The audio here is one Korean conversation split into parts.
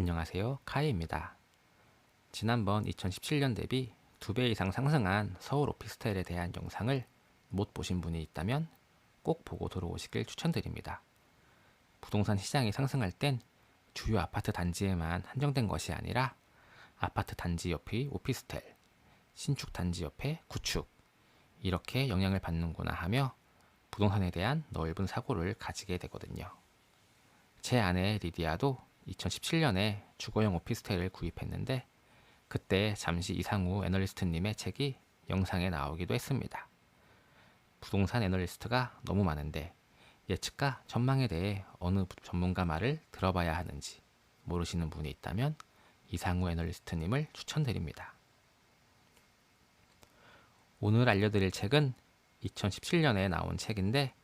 안녕하세요. 카이입니다. 지난번 2017년 대비 2배 이상 상승한 서울 오피스텔에 대한 영상을 못 보신 분이 있다면 꼭 보고 들어오시길 추천드립니다. 부동산 시장이 상승할 땐 주요 아파트 단지에만 한정된 것이 아니라 아파트 단지 옆이 오피스텔, 신축 단지 옆에 구축, 이렇게 영향을 받는구나 하며 부동산에 대한 넓은 사고를 가지게 되거든요. 제 아내 리디아도 2017년에 주거용 오피스텔을 구입했는데 그때 잠시 이상우 애널리스트님의 책이 영상에 나오기도 했습니다. 부동산 애널리스트가 너무 많은데 예측과 전망에 대해 어느 전문가 말을 들어봐야 하는지 모르시는 분이 있다면 이상우 애널리스트님을 추천드립니다. 오늘 알려드릴 책은 2017년에 나온 책인데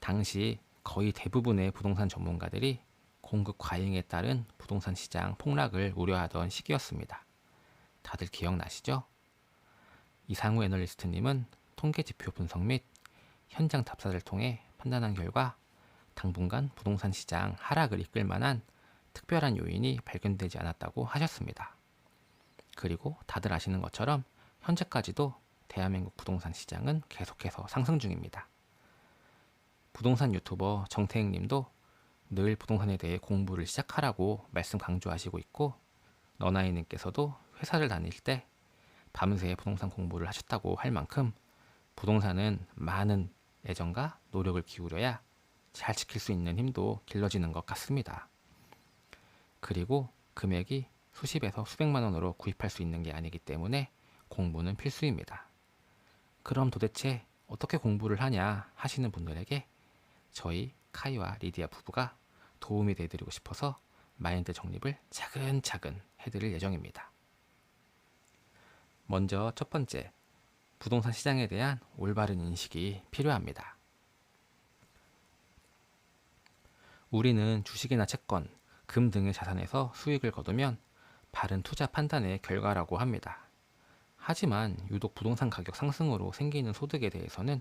당시 거의 대부분의 부동산 전문가들이 공급 과잉에 따른 부동산 시장 폭락을 우려하던 시기였습니다. 다들 기억나시죠? 이상우 애널리스트님은 통계 지표 분석 및 현장 답사를 통해 판단한 결과 당분간 부동산 시장 하락을 이끌 만한 특별한 요인이 발견되지 않았다고 하셨습니다. 그리고 다들 아시는 것처럼 현재까지도 대한민국 부동산 시장은 계속해서 상승 중입니다. 부동산 유튜버 정태익 님도 늘 부동산에 대해 공부를 시작하라고 말씀 강조하시고 있고 너나이 님께서도 회사를 다닐 때 밤새 부동산 공부를 하셨다고 할 만큼 부동산은 많은 애정과 노력을 기울여야 잘 지킬 수 있는 힘도 길러지는 것 같습니다. 그리고 금액이 수십에서 수백만 원으로 구입할 수 있는 게 아니기 때문에 공부는 필수입니다. 그럼 도대체 어떻게 공부를 하냐 하시는 분들에게 저희 카이와 리디아 부부가 도움이 되드리고 싶어서 마인드 정립을 차근차근 해드릴 예정입니다. 먼저 첫 번째, 부동산 시장에 대한 올바른 인식이 필요합니다. 우리는 주식이나 채권, 금 등의 자산에서 수익을 거두면 바른 투자 판단의 결과라고 합니다. 하지만 유독 부동산 가격 상승으로 생기는 소득에 대해서는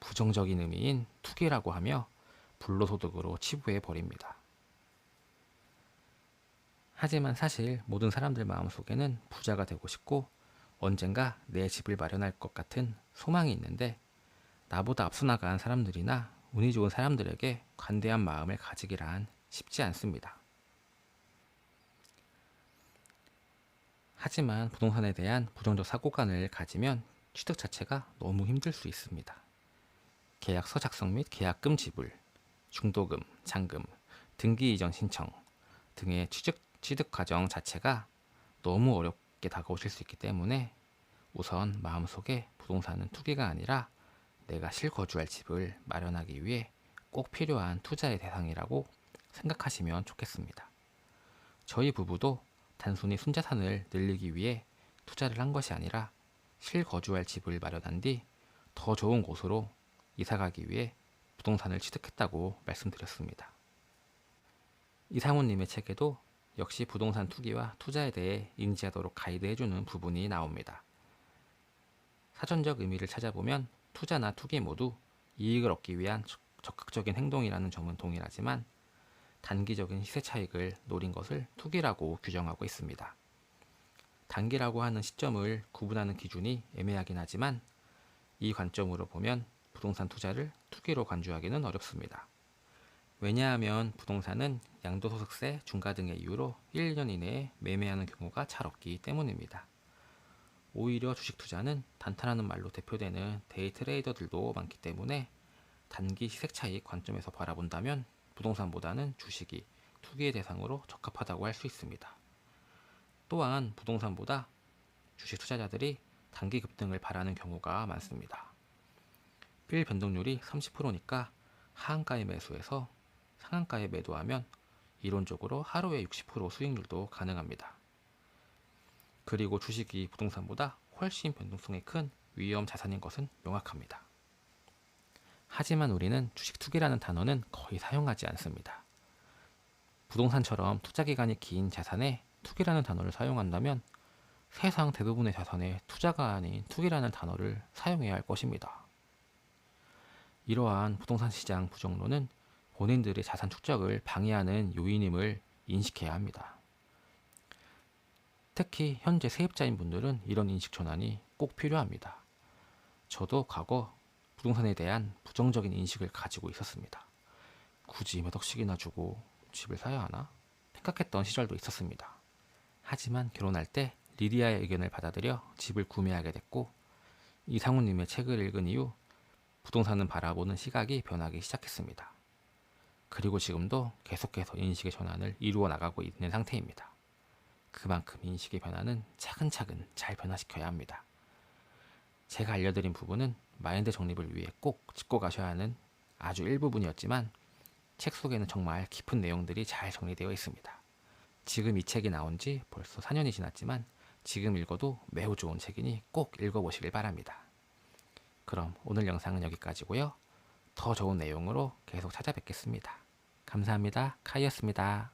부정적인 의미인 투기라고 하며 불로소득으로 치부해 버립니다. 하지만 사실 모든 사람들 마음속에는 부자가 되고 싶고 언젠가 내 집을 마련할 것 같은 소망이 있는데 나보다 앞서 나간 사람들이나 운이 좋은 사람들에게 관대한 마음을 가지기란 쉽지 않습니다. 하지만 부동산에 대한 부정적 사고관을 가지면 취득 자체가 너무 힘들 수 있습니다. 계약서 작성 및 계약금 지불, 중도금, 잔금, 등기 이전 신청 등의 취득, 취득 과정 자체가 너무 어렵게 다가오실 수 있기 때문에 우선 마음속에 부동산은 투기가 아니라 내가 실거주할 집을 마련하기 위해 꼭 필요한 투자의 대상이라고 생각하시면 좋겠습니다. 저희 부부도 단순히 순자산을 늘리기 위해 투자를 한 것이 아니라 실거주할 집을 마련한 뒤 더 좋은 곳으로 이사가기 위해 부동산을 취득했다고 말씀드렸습니다. 이상훈님의 책에도 역시 부동산 투기와 투자에 대해 인지하도록 가이드해주는 부분이 나옵니다. 사전적 의미를 찾아보면 투자나 투기 모두 이익을 얻기 위한 적극적인 행동이라는 점은 동일하지만 단기적인 시세 차익을 노린 것을 투기라고 규정하고 있습니다. 단기라고 하는 시점을 구분하는 기준이 애매하긴 하지만 이 관점으로 보면 부동산 투자를 투기로 간주하기는 어렵습니다. 왜냐하면 부동산은 양도소득세, 중과 등의 이유로 1년 이내에 매매하는 경우가 잘 없기 때문입니다. 오히려 주식 투자는 단타라는 말로 대표되는 데이 트레이더들도 많기 때문에 단기 시색 차익 관점에서 바라본다면 부동산보다는 주식이 투기의 대상으로 적합하다고 할 수 있습니다. 또한 부동산보다 주식 투자자들이 단기 급등을 바라는 경우가 많습니다. 필 변동률이 30%니까 하한가에 매수해서 상한가에 매도하면 이론적으로 하루에 60% 수익률도 가능합니다. 그리고 주식이 부동산보다 훨씬 변동성이 큰 위험 자산인 것은 명확합니다. 하지만 우리는 주식 투기라는 단어는 거의 사용하지 않습니다. 부동산처럼 투자 기간이 긴 자산에 투기라는 단어를 사용한다면 세상 대부분의 자산에 투자가 아닌 투기라는 단어를 사용해야 할 것입니다. 이러한 부동산 시장 부정론은 본인들의 자산 축적을 방해하는 요인임을 인식해야 합니다. 특히 현재 세입자인 분들은 이런 인식 전환이 꼭 필요합니다. 저도 과거 부동산에 대한 부정적인 인식을 가지고 있었습니다. 굳이 몇 억씩이나 주고 집을 사야 하나? 생각했던 시절도 있었습니다. 하지만 결혼할 때 리디아의 의견을 받아들여 집을 구매하게 됐고 이상우님의 책을 읽은 이후 부동산은 바라보는 시각이 변하기 시작했습니다. 그리고 지금도 계속해서 인식의 전환을 이루어 나가고 있는 상태입니다. 그만큼 인식의 변화는 차근차근 잘 변화시켜야 합니다. 제가 알려드린 부분은 마인드 정립을 위해 꼭 짚고 가셔야 하는 아주 일부분이었지만 책 속에는 정말 깊은 내용들이 잘 정리되어 있습니다. 지금 이 책이 나온 지 벌써 4년이 지났지만 지금 읽어도 매우 좋은 책이니 꼭 읽어보시길 바랍니다. 그럼 오늘 영상은 여기까지고요. 더 좋은 내용으로 계속 찾아뵙겠습니다. 감사합니다. 카이였습니다.